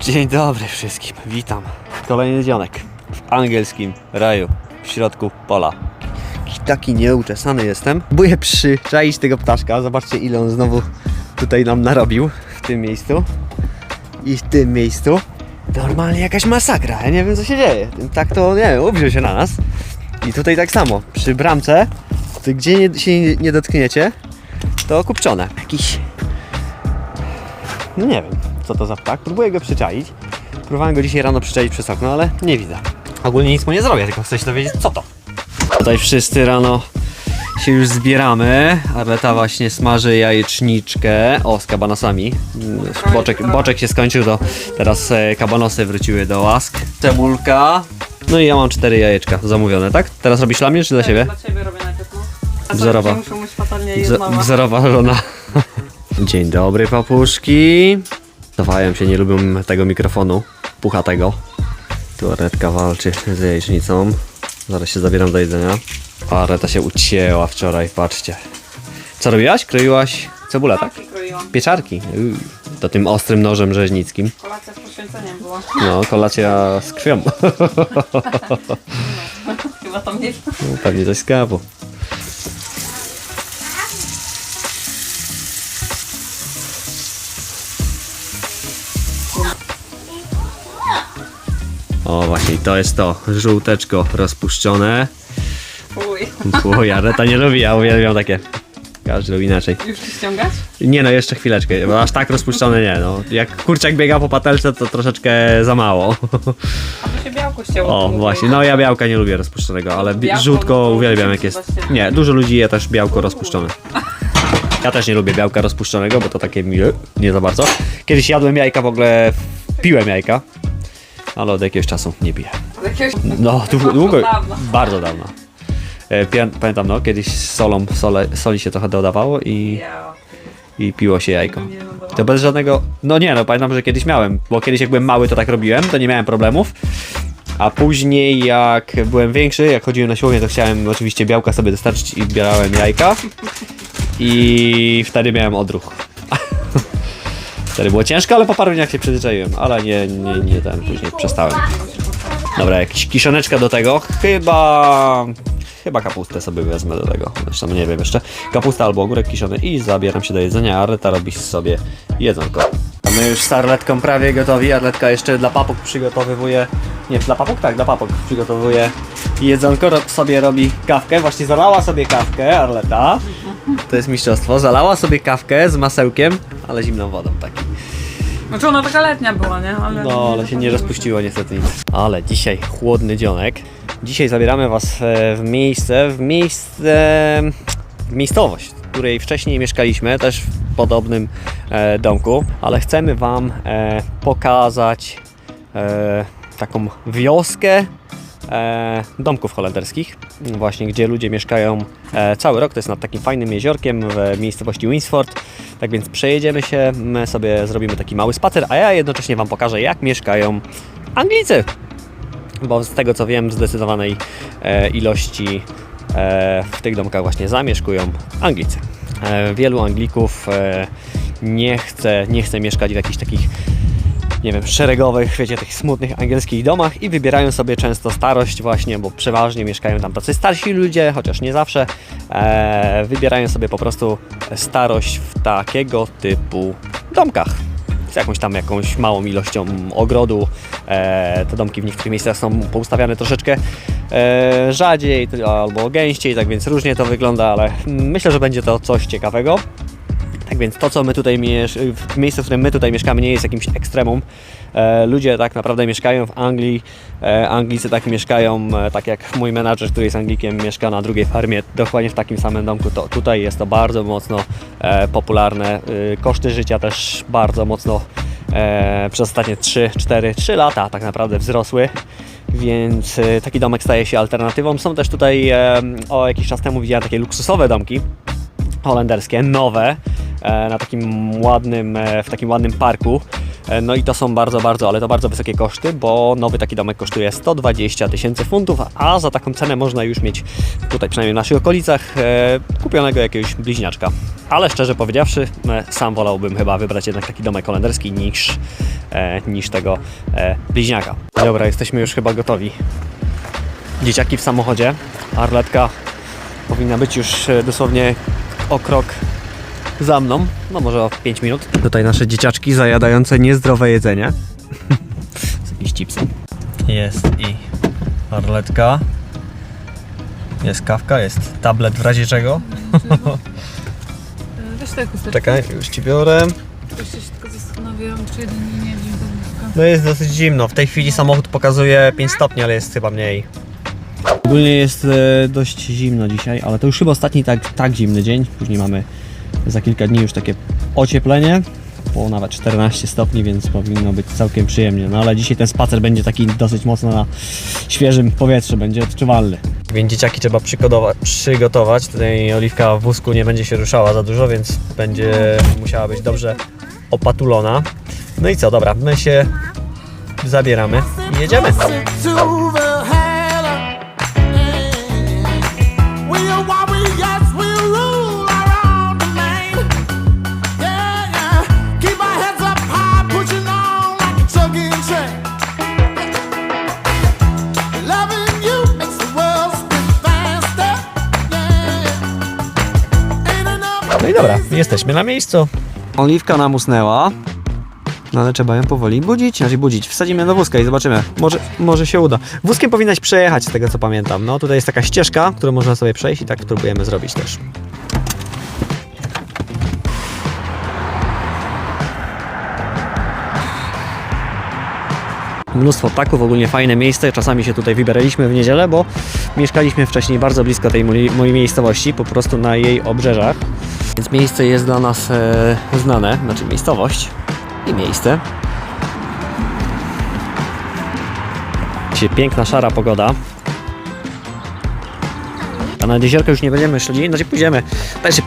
Dzień dobry wszystkim, witam. Kolejny dzionek w angielskim raju, w środku pola. Taki nieuczesany jestem. Próbuję przyczaić tego ptaszka. Zobaczcie ile on znowu tutaj nam narobił w tym miejscu. I w tym miejscu. Normalnie jakaś masakra. Ja nie wiem co się dzieje. Tak to, nie wiem, uwziął się na nas. I tutaj tak samo. Przy bramce, gdzie nie, się nie, nie dotkniecie, to kupczone. Jakiś no nie wiem, co to za ptak. Próbuję go przyczaić. Próbowałem go dzisiaj rano przyczaić przez okno, ale nie widzę. Ogólnie nic mu nie zrobię, tylko chcę się dowiedzieć, co to. Tutaj wszyscy rano się już zbieramy. Arleta właśnie smaży jajeczniczkę. O, z kabanosami. Boczek, boczek się skończył, to teraz e, kabanosy wróciły do łask. Cebulka. No i ja mam cztery jajeczka zamówione, tak? Teraz robisz dla mnie czy dla siebie? Dla ciebie robię Wzorowa. fatalnie Wzo- wzorowa żona. Dzień dobry, papuszki. Cofają się, nie lubią tego mikrofonu puchatego. Tu Aretka walczy z jajecznicą. Zaraz się zabieram do jedzenia. Areta się ucięła wczoraj, patrzcie. Co robiłaś? Kroiłaś cebulę, tak? Pieczarki kroiłam. Pieczarki. Uuu, To tym ostrym nożem rzeźnickim. Kolacja z poświęceniem była. No, kolacja z krwią. Chyba tam nie Pewnie coś z kawu. O właśnie, to jest to żółteczko rozpuszczone. Uj. Uj, Areta nie lubi, ja uwielbiam takie. Każdy lubi inaczej. Już ci ściągać? Nie no, jeszcze chwileczkę, bo aż tak rozpuszczone nie, no. Jak kurczak biega po patelce, to troszeczkę za mało. A tu się białko ścięło. O, właśnie, no ja białka nie lubię rozpuszczonego, ale bi- Białko, żółtko no to uwielbiam jak jest. zobaczyć. Nie, dużo ludzi je też białko rozpuszczone. Ja też nie lubię białka rozpuszczonego, bo to takie mi nie za bardzo. Kiedyś jadłem jajka, w ogóle piłem jajka, ale od jakiegoś czasu nie piję. Z jakiegoś... No, długo, długo Dawno. bardzo dawno. E, Pamiętam, no, kiedyś solą, sole, soli się trochę dodawało i, Ja. i piło się jajko. Nie, no dobra. To bez żadnego. No nie, no pamiętam, że kiedyś miałem, bo kiedyś jak byłem mały, to tak robiłem, to nie miałem problemów. A później jak byłem większy, jak chodziłem na siłownię, to chciałem oczywiście białka sobie dostarczyć i zbierałem jajka. I wtedy miałem odruch. Wtedy było ciężko, ale po paru dniach się przyzwyczaiłem, ale nie, nie, nie ten, później przestałem. Dobra, jakiś kiszoneczka do tego. Chyba. Chyba kapustę sobie wezmę do tego. Zresztą nie wiem jeszcze. Kapusta albo ogórek kiszony i zabieram się do jedzenia. Arleta robi sobie jedzonko. A my już z Arletką prawie gotowi. Arletka jeszcze dla papug przygotowywuje. Nie, dla papug? Tak, dla papug przygotowuje jedzonko. Rob sobie robi kawkę. Właśnie zalała sobie kawkę Arleta. To jest mistrzostwo. Zalała sobie kawkę z masełkiem, ale zimną wodą taki. Znaczy ona taka letnia była, nie? Ale No, ale się nie rozpuściło niestety nic. Ale dzisiaj chłodny dzionek. Dzisiaj zabieramy Was e, w miejsce, w miejsce, w miejscowość, w której wcześniej mieszkaliśmy, też w podobnym e, domku, ale chcemy Wam e, pokazać e, taką wioskę domków holenderskich, właśnie gdzie ludzie mieszkają e, cały rok. To jest nad takim fajnym jeziorkiem w miejscowości Winsford. Tak więc przejedziemy się, my sobie zrobimy taki mały spacer, a ja jednocześnie Wam pokażę, jak mieszkają Anglicy. Bo z tego co wiem, zdecydowanej e, ilości e, w tych domkach właśnie zamieszkują Anglicy. E, wielu Anglików e, nie, chce, nie chce mieszkać w jakichś takich nie wiem, szeregowych, wiecie, tych smutnych angielskich domach i wybierają sobie często starość właśnie, bo przeważnie mieszkają tam tacy starsi ludzie, chociaż nie zawsze. E, wybierają sobie po prostu starość w takiego typu domkach. Z jakąś tam jakąś małą ilością ogrodu. E, te domki w niektórych miejscach są poustawiane troszeczkę e, rzadziej albo gęściej, tak więc różnie to wygląda, ale myślę, że będzie to coś ciekawego. Tak więc to, co my tutaj miesz- w miejscu, w którym my tutaj mieszkamy, nie jest jakimś ekstremum. E, ludzie tak naprawdę mieszkają w Anglii. E, Anglicy tak mieszkają, e, tak jak mój menadżer, który jest Anglikiem, mieszka na drugiej farmie, dokładnie w takim samym domku. To, tutaj jest to bardzo mocno popularne. Koszty życia też bardzo mocno przez ostatnie 3, 4, 3 lata tak naprawdę wzrosły. Więc taki domek staje się alternatywą. Są też tutaj, o jakiś czas temu widziałem takie luksusowe domki, holenderskie, nowe, e, na takim ładnym, e, w takim ładnym parku. E, No i to są bardzo, bardzo, ale to bardzo wysokie koszty, bo nowy taki domek kosztuje 120 tysięcy funtów, a za taką cenę można już mieć tutaj, przynajmniej w naszych okolicach, kupionego jakiegoś bliźniaczka. Ale szczerze powiedziawszy, sam wolałbym chyba wybrać jednak taki domek holenderski niż, niż tego bliźniaka. Dobra, jesteśmy już chyba gotowi. Dzieciaki w samochodzie, Arletka powinna być już dosłownie o krok za mną, no może o 5 minut. Tutaj nasze dzieciaczki zajadające niezdrowe jedzenie. Jakieś chipsy. Jest i Arletka. Jest kawka, jest tablet w razie czego. Weź tak chusteczkę. Czekaj, już Ci biorę. Jeszcze się tylko zastanawiałam, czy jeden nie. No jest dosyć zimno. W tej chwili samochód pokazuje 5 stopni, ale jest chyba mniej. Ogólnie jest e, dość zimno dzisiaj, ale to już chyba ostatni tak, tak zimny dzień. Później mamy za kilka dni już takie ocieplenie. Po nawet 14 stopni, więc powinno być całkiem przyjemnie. No ale dzisiaj ten spacer będzie taki dosyć mocno na świeżym powietrzu, będzie odczuwalny. Więc dzieciaki trzeba przygotowa- przygotować. Tutaj oliwka w wózku nie będzie się ruszała za dużo, więc będzie musiała być dobrze opatulona. No i co, dobra, my się zabieramy i jedziemy. Jesteśmy na miejscu. Oliwka nam usnęła. No ale trzeba ją powoli budzić, znaczy budzić. Wsadzimy ją do wózka i zobaczymy. Może, może się uda. Wózkiem powinnaś przejechać z tego co pamiętam. No tutaj jest taka ścieżka, którą można sobie przejść i tak próbujemy zrobić też. Mnóstwo ptaków, ogólnie fajne miejsce. Czasami się tutaj wybieraliśmy w niedzielę, bo mieszkaliśmy wcześniej bardzo blisko tej mojej, mojej miejscowości, po prostu na jej obrzeżach. Więc miejsce jest dla nas e, znane, znaczy miejscowość i miejsce. Dzisiaj piękna, szara pogoda. A na jeziorko już nie będziemy szli, znaczy pójdziemy, znaczy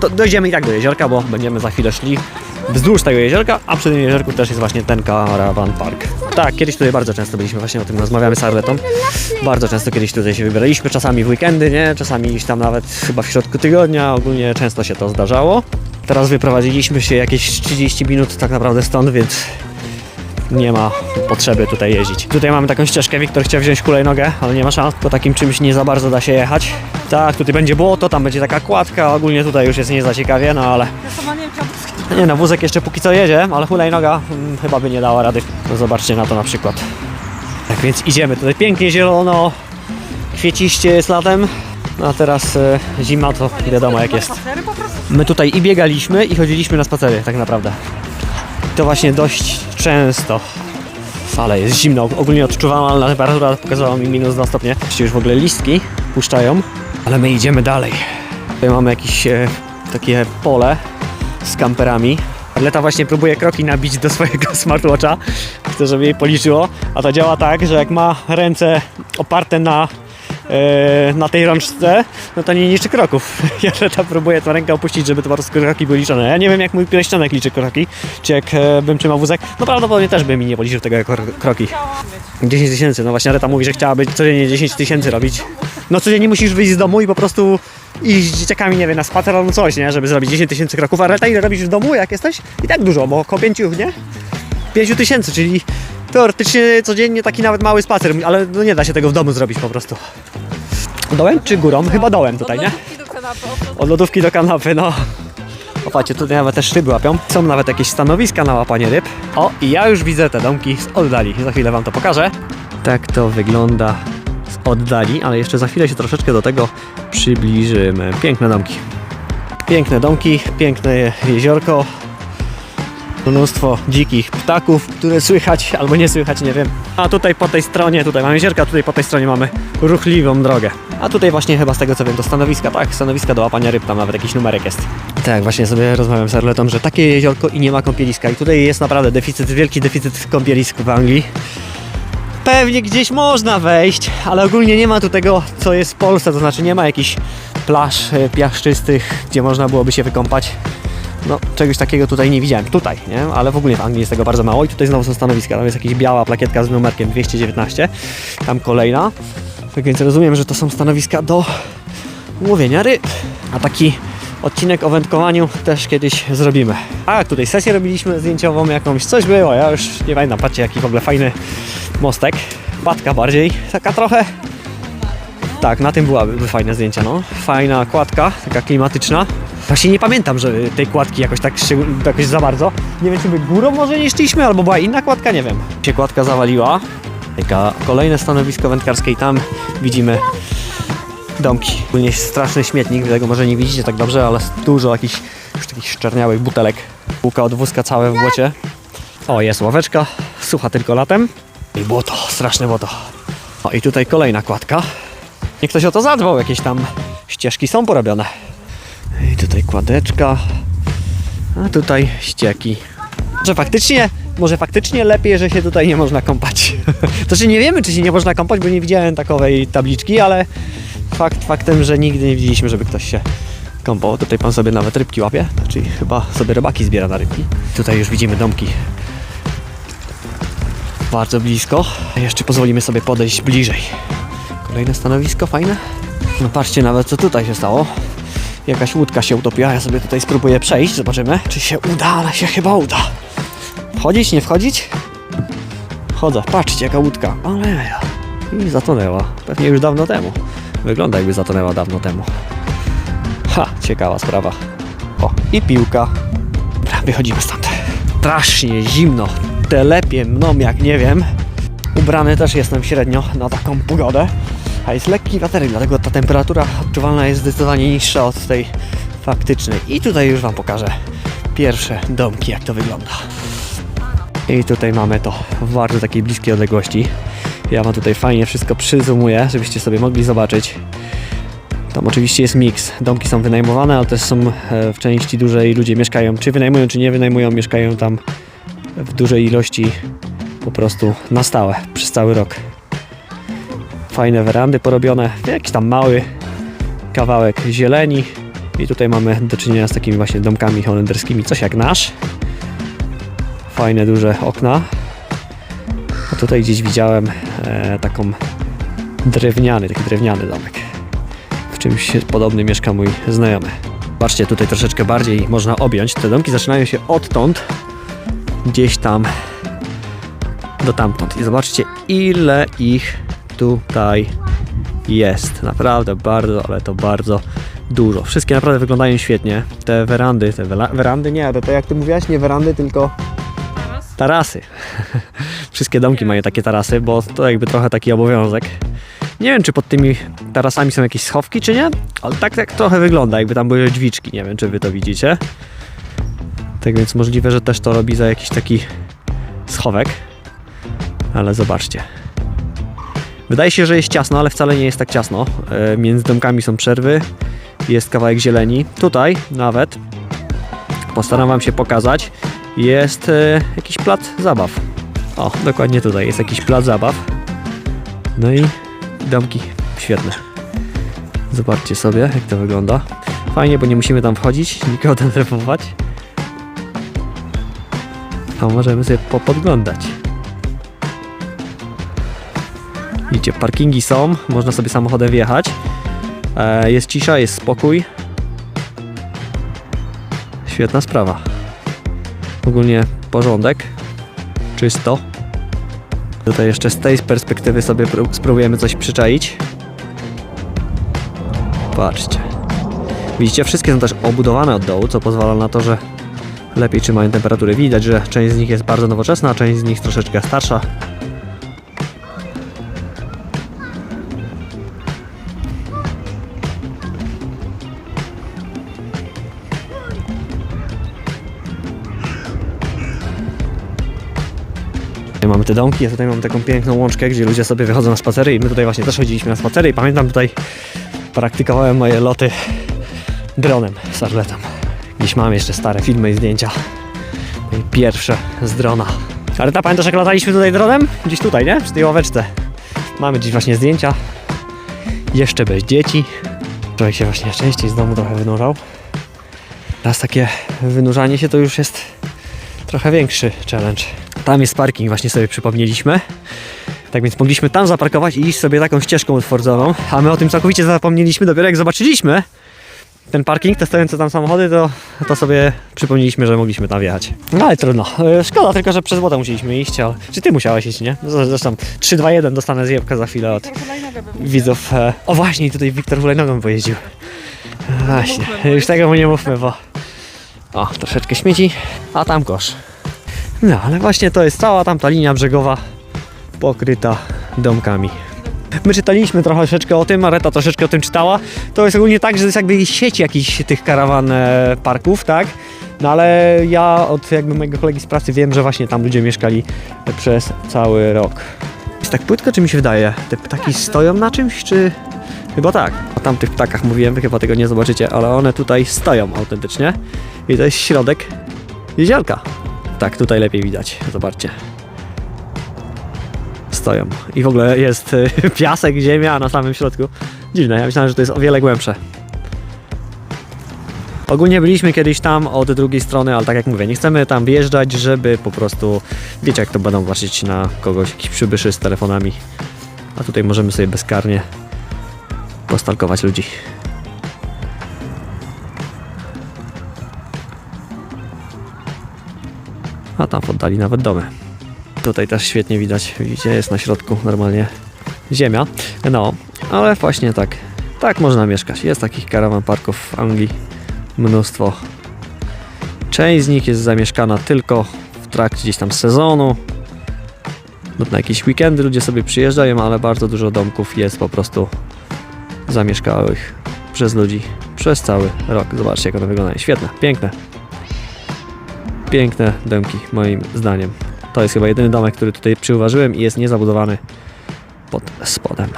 do, dojdziemy i tak do jeziorka, bo będziemy za chwilę szli wzdłuż tego jeziorka, a przy tym jeziorku też jest właśnie ten Caravan Park. Tak, kiedyś tutaj bardzo często byliśmy, właśnie o tym rozmawiamy z Arletą. Bardzo często kiedyś tutaj się wybieraliśmy, czasami w weekendy, nie? Czasami gdzieś tam nawet chyba w środku tygodnia, ogólnie często się to zdarzało. Teraz wyprowadziliśmy się jakieś 30 minut tak naprawdę stąd, więc nie ma potrzeby tutaj jeździć. Tutaj mamy taką ścieżkę, Wiktor chciał wziąć hulajnogę, ale nie ma szans, po takim czymś nie za bardzo da się jechać. Tak, tutaj będzie błoto, tam będzie taka kładka, ogólnie tutaj już jest nie za ciekawie, no ale nie no, wózek jeszcze póki co jedzie, ale hulajnoga mm, chyba by nie dała rady. No zobaczcie na to na przykład. Tak więc idziemy, tutaj pięknie zielono, kwieciście jest latem, no a teraz e, zima to wiadomo jak jest. My tutaj i biegaliśmy i chodziliśmy na spacery tak naprawdę. To właśnie dość często. Ale jest zimno, ogólnie odczuwalna temperatura pokazała mi minus 2 stopnie. Już w ogóle listki puszczają, ale my idziemy dalej. Tutaj mamy jakieś e, takie pole z kamperami. Leta właśnie próbuje kroki nabić do swojego smartwatcha. Chce, żeby jej policzyło. A to działa tak, że jak ma ręce oparte na na tej rączce, no to nie liczy kroków. Ja Leta próbuję tę rękę opuścić, żeby to po prostu kroki były liczone. Ja nie wiem, jak mój pierścionek liczy kroki, czy jak e, bym trzymał wózek, no prawdopodobnie też by mi nie policzył tego jako kroki. 10 tysięcy, no właśnie Reta mówi, że chciałaby codziennie 10 tysięcy robić. No codziennie musisz wyjść z domu i po prostu iść z dzieciakami, nie wiem, na spacer albo coś, nie? Żeby zrobić 10 tysięcy kroków. A Reta ile robisz w domu, jak jesteś? I tak dużo, bo około 5, nie? 5 tysięcy, czyli teoretycznie codziennie taki nawet mały spacer, ale no nie da się tego w domu zrobić po prostu. Dołem czy górą? Chyba dołem tutaj, nie? Od do kanapy, od Od lodówki do kanapy, no. Opatrzcie, tutaj nawet też ryby łapią. Są nawet jakieś stanowiska na łapanie ryb. O, i ja już widzę te domki z oddali. Za chwilę wam to pokażę. Tak to wygląda z oddali, ale jeszcze za chwilę się troszeczkę do tego przybliżymy. Piękne domki. Piękne domki, piękne jeziorko. Mnóstwo dzikich ptaków, które słychać albo nie słychać, nie wiem. A tutaj po tej stronie, tutaj mamy jeziorka, tutaj po tej stronie mamy ruchliwą drogę. A tutaj właśnie chyba z tego co wiem to stanowiska, tak, stanowiska do łapania ryb, tam nawet jakiś numerek jest. Tak, właśnie sobie rozmawiam z Arletą, że takie jeziorko i nie ma kąpieliska. I tutaj jest naprawdę deficyt, wielki deficyt kąpielisk w Anglii. Pewnie gdzieś można wejść, ale ogólnie nie ma tu tego, co jest w Polsce, to znaczy nie ma jakichś plaż e, piaszczystych, gdzie można byłoby się wykąpać. No, czegoś takiego tutaj nie widziałem. Tutaj, nie? Ale w ogóle w Anglii jest tego bardzo mało i tutaj znowu są stanowiska. Tam jest jakaś biała plakietka z numerkiem 219, tam kolejna. Tak więc rozumiem, że to są stanowiska do łowienia ryb. A taki odcinek o wędkowaniu też kiedyś zrobimy. A, tutaj sesję robiliśmy zdjęciową jakąś, coś było, ja już nie pamiętam, patrzcie jaki w ogóle fajny mostek. Patka bardziej, taka trochę tak, na tym byłaby fajne zdjęcia, no. Fajna kładka, taka klimatyczna. Właśnie nie pamiętam, że tej kładki jakoś tak szczegól- jakoś za bardzo. Nie wiem, czy my górą może nie szliśmy, albo była inna kładka, nie wiem. Się kładka zawaliła. Taka kolejne stanowisko wędkarskie i tam widzimy domki. Ogólnie straszny śmietnik, tego może nie widzicie tak dobrze, ale dużo jakichś już takich szczerniałych butelek. Półka od wózka całe w błocie. O, jest ławeczka, sucha tylko latem. I błoto, straszne błoto. O, i tutaj kolejna kładka. Nie ktoś o to zadbał, jakieś tam ścieżki są porobione. Tutaj kładeczka, a tutaj ścieki. Że faktycznie, może faktycznie lepiej, że się tutaj nie można kąpać. To czy nie wiemy, czy się nie można kąpać, bo nie widziałem takowej tabliczki, ale fakt faktem, że nigdy nie widzieliśmy, żeby ktoś się kąpał. Tutaj pan sobie nawet rybki łapie, czyli chyba sobie rybaki zbiera na rybki. Tutaj już widzimy domki bardzo blisko. Jeszcze pozwolimy sobie podejść bliżej. Kolejne stanowisko, fajne. No patrzcie nawet co tutaj się stało. Jakaś łódka się utopiła, ja sobie tutaj spróbuję przejść, zobaczymy czy się uda, ale się chyba uda. Wchodzić, nie wchodzić? Chodzę, patrzcie jaka łódka, ale. I zatonęła, pewnie już dawno temu. Wygląda jakby zatonęła dawno temu. Ha, ciekawa sprawa. O, i piłka. Dobra, wychodzimy stąd. Strasznie zimno, telepie mną jak nie wiem. Ubrany też jestem średnio na taką pogodę, a jest lekki wiaterek, dlatego ta temperatura odczuwalna jest zdecydowanie niższa od tej faktycznej. I tutaj już Wam pokażę pierwsze domki, jak to wygląda. I tutaj mamy to w bardzo takiej bliskiej odległości. Ja Wam tutaj fajnie wszystko przyzumuję, żebyście sobie mogli zobaczyć. Tam oczywiście jest miks. Domki są wynajmowane, ale też są e, w części dużej ludzie mieszkają. Czy wynajmują, czy nie wynajmują, mieszkają tam w dużej ilości po prostu na stałe przez cały rok. Fajne werandy porobione, jakiś tam mały kawałek zieleni i tutaj mamy do czynienia z takimi właśnie domkami holenderskimi, coś jak nasz. Fajne duże okna. A tutaj gdzieś widziałem e, taką drewniany, taki drewniany domek. W czymś podobnym mieszka mój znajomy. Zobaczcie, tutaj troszeczkę bardziej można objąć. Te domki zaczynają się odtąd, gdzieś tam do tamtąd. I zobaczcie, ile ich tutaj jest. Naprawdę bardzo, ale to bardzo dużo. Wszystkie naprawdę wyglądają świetnie. Te werandy, te werandy nie, to, to jak ty mówiłaś, nie werandy, tylko tarasy. Wszystkie domki mają takie tarasy, bo to jakby trochę taki obowiązek. Nie wiem, czy pod tymi tarasami są jakieś schowki, czy nie, ale tak, tak trochę wygląda, jakby tam były drzwiczki. Nie wiem, czy wy to widzicie. Tak więc możliwe, że też to robi za jakiś taki schowek. Ale zobaczcie. Wydaje się, że jest ciasno, ale wcale nie jest tak ciasno. E, Między domkami są przerwy, jest kawałek zieleni. Tutaj nawet postaram Wam się pokazać. Jest e, jakiś plac zabaw. O, dokładnie tutaj jest jakiś plac zabaw. No i domki świetne. Zobaczcie sobie, jak to wygląda. Fajnie, bo nie musimy tam wchodzić, nikogo denerwować. A możemy sobie popodglądać. Widzicie, parkingi są, można sobie samochodem wjechać. E, jest cisza, jest spokój. Świetna sprawa. Ogólnie porządek, czysto. Tutaj jeszcze z tej perspektywy sobie pró- spróbujemy coś przyczaić. Patrzcie. Widzicie, wszystkie są też obudowane od dołu, co pozwala na to, że lepiej trzymają temperaturę. Widać, że część z nich jest bardzo nowoczesna, część z nich troszeczkę starsza. Mamy te domki, a tutaj mamy taką piękną łączkę, gdzie ludzie sobie wychodzą na spacery i my tutaj właśnie też chodziliśmy na spacery i pamiętam tutaj praktykowałem moje loty dronem z Arletem. Gdzieś mam jeszcze stare filmy i zdjęcia. Moje pierwsze z drona. Arleta, pamiętasz jak lataliśmy tutaj dronem? Gdzieś tutaj, nie? Przy tej ławeczce. Mamy dziś właśnie zdjęcia. Jeszcze bez dzieci. Człowiek się właśnie częściej z domu trochę wynurzał. Teraz takie wynurzanie się to już jest trochę większy challenge. Tam jest parking, właśnie sobie przypomnieliśmy. Tak więc mogliśmy tam zaparkować i iść sobie taką ścieżką utwardzoną, a my o tym całkowicie zapomnieliśmy dopiero jak zobaczyliśmy ten parking, te stojące tam samochody, to, to sobie przypomnieliśmy, że mogliśmy tam wjechać. No ale trudno. E, Szkoda tylko, że przez wodę musieliśmy iść, ale... Czy ty musiałeś iść, nie? Zresztą 3-2-1 dostanę zjebkę za chwilę od widzów. e, O właśnie, tutaj Wiktor hulajnogą pojeździł. E, Właśnie, już tego mu nie mówmy, bo... O, troszeczkę śmieci, a tam kosz. No, ale właśnie to jest cała tamta linia brzegowa pokryta domkami. My czytaliśmy troszeczkę o tym, Mareta troszeczkę o tym czytała. To jest ogólnie tak, że to jest jakby sieć jakichś tych karawan e, parków, tak? No ale ja od jakby mojego kolegi z pracy wiem, że właśnie tam ludzie mieszkali przez cały rok. Jest tak płytko, czy mi się wydaje? Te ptaki stoją na czymś, czy... Chyba tak. O tamtych ptakach mówiłem, wy chyba tego nie zobaczycie, ale one tutaj stoją autentycznie. I to jest środek jeziorka. Tak, tutaj lepiej widać. Zobaczcie stoją. I w ogóle jest y, piasek, ziemia na samym środku. Dziwne, ja myślałem, że to jest o wiele głębsze. Ogólnie byliśmy kiedyś tam od drugiej strony, ale tak jak mówię, nie chcemy tam wjeżdżać, żeby po prostu, wiecie jak to będą patrzeć na kogoś, jakiś przybyszy z telefonami. A tutaj możemy sobie bezkarnie postalkować ludzi. A tam w oddali nawet domy. Tutaj też świetnie widać, widzicie, jest na środku normalnie ziemia. No, ale właśnie tak, tak można mieszkać. Jest takich karawan parków w Anglii mnóstwo. Część z nich jest zamieszkana tylko w trakcie gdzieś tam sezonu. Lub na jakieś weekendy ludzie sobie przyjeżdżają, ale bardzo dużo domków jest po prostu zamieszkałych przez ludzi przez cały rok. Zobaczcie jak one wyglądają. Świetne, piękne. Piękne domki, moim zdaniem. To jest chyba jedyny domek, który tutaj przyuważyłem i jest niezabudowany pod spodem.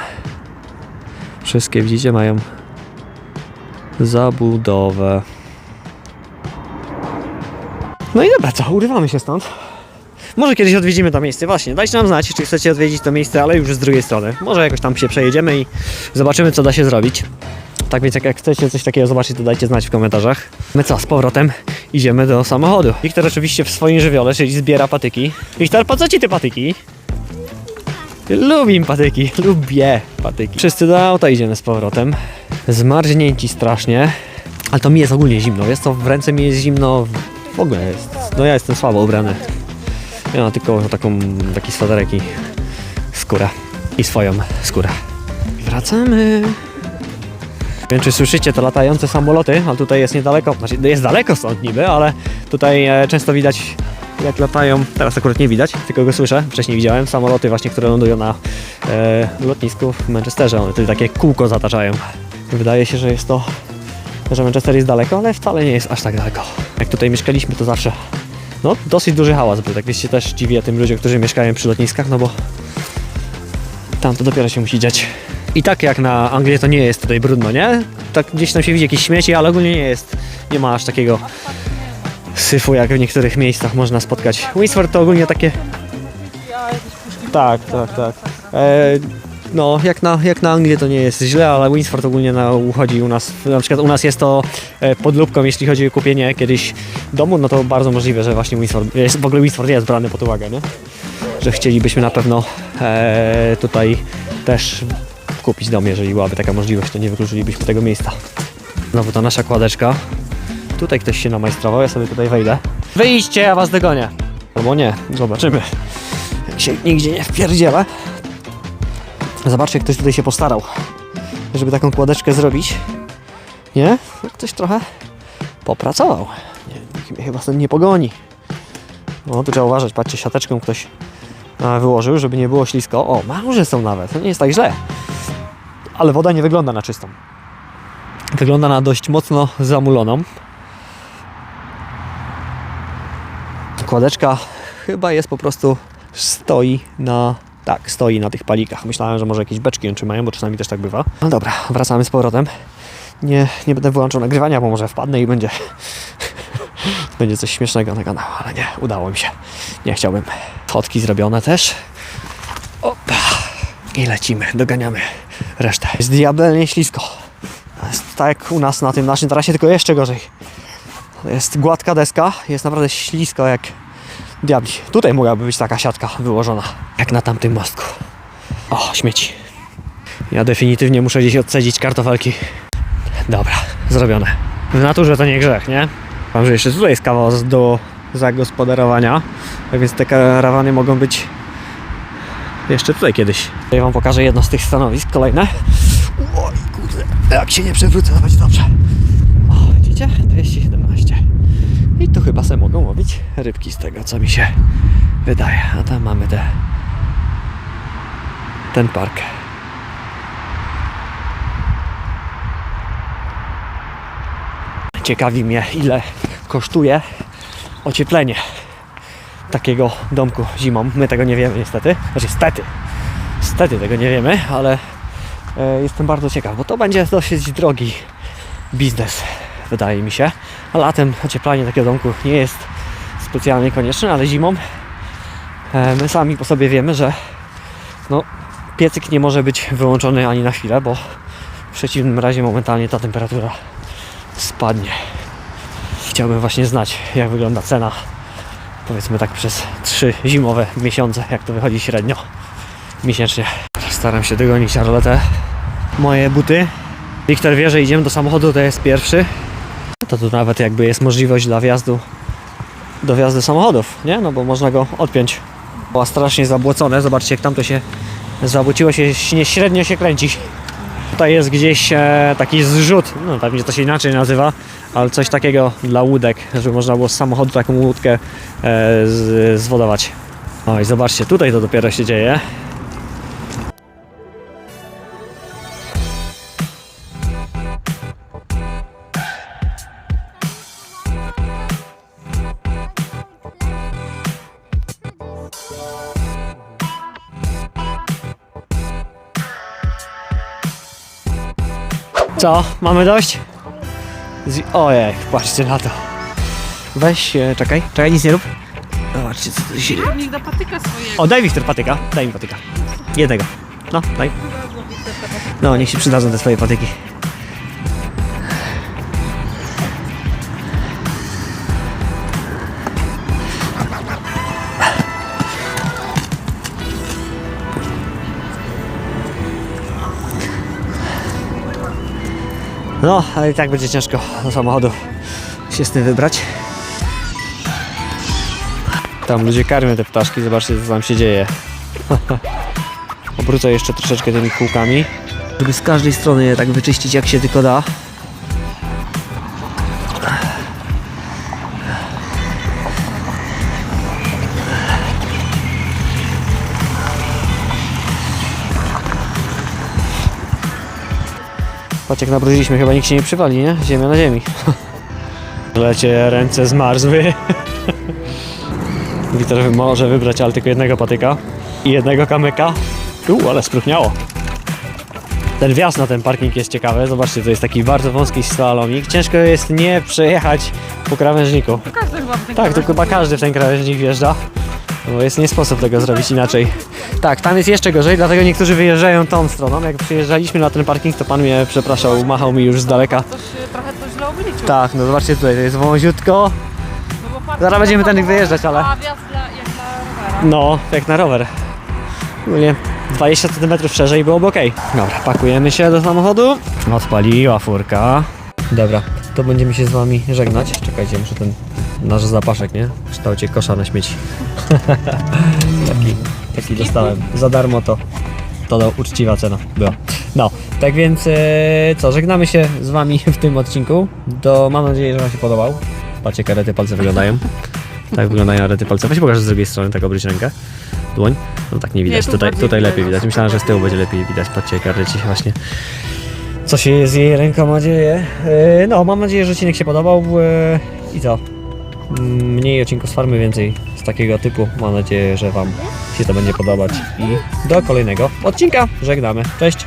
Wszystkie widzicie mają zabudowę. No i dobra, co, urywamy się stąd. Może kiedyś odwiedzimy to miejsce, właśnie. Dajcie nam znać, czy chcecie odwiedzić to miejsce, ale już z drugiej strony. Może jakoś tam się przejedziemy i zobaczymy, co da się zrobić. Tak więc jak, jak chcecie coś takiego zobaczyć, to dajcie znać w komentarzach. My co, z powrotem idziemy do samochodu. Wiktor oczywiście w swoim żywiole, czyli zbiera patyki. Wiktor, po co ci te patyki? Lubię patyki, lubię patyki. Wszyscy do auta idziemy z powrotem. Zmarznięci strasznie. Ale to mi jest ogólnie zimno, jest to w ręce mi jest zimno. W ogóle jest. No ja jestem słabo ubrany. Ja mam tylko taką, taki swaderek i skórę. I swoją skórę. Wracamy. Wiem, czy słyszycie te latające samoloty, ale tutaj jest niedaleko, znaczy jest daleko stąd niby, ale tutaj e, często widać jak latają, teraz akurat nie widać, tylko go słyszę, wcześniej widziałem samoloty właśnie, które lądują na e, lotnisku w Manchesterze, one tutaj takie kółko zataczają. Wydaje się, że jest to, że Manchester jest daleko, ale wcale nie jest aż tak daleko. Jak tutaj mieszkaliśmy, to zawsze no, dosyć duży hałas był, tak więc się też dziwię tym ludziom, którzy mieszkają przy lotniskach, no bo tam to dopiero się musi dziać. I tak jak na Anglii to nie jest tutaj brudno, nie? Tak gdzieś tam się widzi jakieś śmieci, ale ogólnie nie jest, nie ma aż takiego syfu jak w niektórych miejscach można spotkać. Winsford to ogólnie takie... Tak, tak, tak. E, no, jak na, jak na Anglię to nie jest źle, ale Winsford ogólnie na, uchodzi u nas, na przykład u nas jest to e, podlubką, jeśli chodzi o kupienie kiedyś domu, no to bardzo możliwe, że właśnie Winsford, jest, w ogóle Winsford jest brany pod uwagę, nie? Że chcielibyśmy na pewno e, tutaj też kupić dom, jeżeli byłaby taka możliwość, to nie wykluczylibyśmy tego miejsca. Znowu ta nasza kładeczka. Tutaj ktoś się namajstrował, ja sobie tutaj wejdę. Wyjdźcie, ja was dogonię. Albo nie, zobaczymy. Jak się nigdzie nie wpierdzielę. Zobaczcie, ktoś tutaj się postarał, żeby taką kładeczkę zrobić. Nie? Ktoś trochę popracował. Nie, mnie chyba stąd nie pogoni. No, tu trzeba uważać, patrzcie, siateczką ktoś a, wyłożył, żeby nie było ślisko. O, maluże są nawet, to nie jest tak źle. Ale woda nie wygląda na czystą. Wygląda na dość mocno zamuloną. Kładeczka chyba jest po prostu stoi na. Tak, stoi na tych palikach. Myślałem, że może jakieś beczki ją trzymają, bo czasami też tak bywa. No dobra, wracamy z powrotem. Nie, nie będę wyłączał nagrywania, bo może wpadnę i będzie. będzie coś śmiesznego na kanał, ale nie, udało mi się. Nie chciałbym. Fotki zrobione też. Opa. I lecimy, doganiamy resztę. Jest diabelnie ślisko. Jest tak jak u nas na tym naszym tarasie, tylko jeszcze gorzej. Jest gładka deska, jest naprawdę ślisko jak diabli. Tutaj mogłaby być taka siatka wyłożona, jak na tamtym mostku. O, śmieci. Ja definitywnie muszę gdzieś odcedzić kartofelki. Dobra, zrobione. W naturze to nie grzech, nie? Mam, że jeszcze tutaj jest kawał do zagospodarowania, tak więc te karawany mogą być jeszcze tutaj kiedyś. Ja wam pokażę jedno z tych stanowisk, kolejne. Oj, kurde, jak się nie przewrócę, to będzie dobrze. O, widzicie? 217. I tu chyba se mogą łowić rybki z tego, co mi się wydaje. A tam mamy te... ten park. Ciekawi mnie, ile kosztuje ocieplenie takiego domku zimą. My tego nie wiemy niestety. Znaczy stety. Stety tego nie wiemy, ale e, jestem bardzo ciekaw, bo to będzie dosyć drogi biznes, wydaje mi się. A latem ocieplanie takiego domku nie jest specjalnie konieczne, ale zimą e, my sami po sobie wiemy, że no, piecyk nie może być wyłączony ani na chwilę, bo w przeciwnym razie momentalnie ta temperatura spadnie. Chciałbym właśnie znać, jak wygląda cena, powiedzmy tak przez trzy zimowe miesiące, jak to wychodzi średnio miesięcznie. Staram się dogonić Arletę. Moje buty. Wiktor wie, że idziemy do samochodu, to jest pierwszy. To tu nawet jakby jest możliwość dla wjazdu do wjazdu samochodów, nie? No bo można go odpiąć. Była strasznie zabłocone. Zobaczcie, jak tam to się zabłociło się, średnio się kręci. Tutaj jest gdzieś e, taki zrzut, no pewnie to się inaczej nazywa, ale coś takiego dla łódek, żeby można było z samochodu taką łódkę e, zwodować. O i zobaczcie, tutaj to dopiero się dzieje. Co? Mamy dość? Z... Ojej, patrzcie na to. Weź, e, czekaj, czekaj, nic nie rób. Zobaczcie, co tu się dzieje. Niech da patyka swojego. O, daj Wiktor patyka, daj mi patyka. Jednego. No, daj. No, niech się przydadzą te swoje patyki. No, ale i tak będzie ciężko do samochodu się z tym wybrać. Tam ludzie karmią te ptaszki, zobaczcie co tam się dzieje. Obrócę jeszcze troszeczkę tymi kółkami, żeby z każdej strony je tak wyczyścić jak się tylko da. Patrz jak nabrudziliśmy, chyba nikt się nie przywali, nie? Ziemia na ziemi. Lecie ręce zmarzły. Że może wybrać ale tylko jednego patyka i jednego kamyka. U, ale spróchniało. Ten wjazd na ten parking jest ciekawy. Zobaczcie, to jest taki bardzo wąski slalomik. Ciężko jest nie przejechać po krawężniku. Każdy chyba w tym Tak, to chyba każdy w ten krawężnik wjeżdża. Bo jest nie sposób tego zrobić inaczej. Tak, tam jest jeszcze gorzej, dlatego niektórzy wyjeżdżają tą stroną. Jak przyjeżdżaliśmy na ten parking, to pan mnie przepraszał, machał mi już z daleka. Coś, trochę to źle obliczył. Tak, no zobaczcie tutaj, to jest wąziutko. No bo Zaraz będziemy no, no, wyjeżdżać, ale- A wjazd dla, jak dla rowera. No, jak na rower. Ogólnie 20 cm szerzej byłoby ok. Dobra, pakujemy się do samochodu. Odpaliła furka. Dobra, to będziemy się z wami żegnać. Czekajcie, muszę ten nasz zapaszek, nie? W kształcie kosza na śmieci. taki, taki dostałem. Za darmo to. To do uczciwa cena była. No, tak więc e, co, żegnamy się z wami w tym odcinku. Do, mam nadzieję, że wam się podobał. Patrzcie, jak arety palce wyglądają. Tak wyglądają arety palce. Weź pokażę z drugiej strony, tak obróć rękę. Dłoń. No tak nie widać. tu tutaj bardziej tutaj lepiej widać. Myślałem, że z tyłu będzie lepiej widać. Patrzcie, jak arety się właśnie co się z jej rękoma dzieje. E, No, mam nadzieję, że odcinek się podobał. e, I co? Mniej odcinków z farmy, więcej z takiego typu. Mam nadzieję, że Wam się to będzie podobać. I do kolejnego odcinka. Żegnamy. Cześć!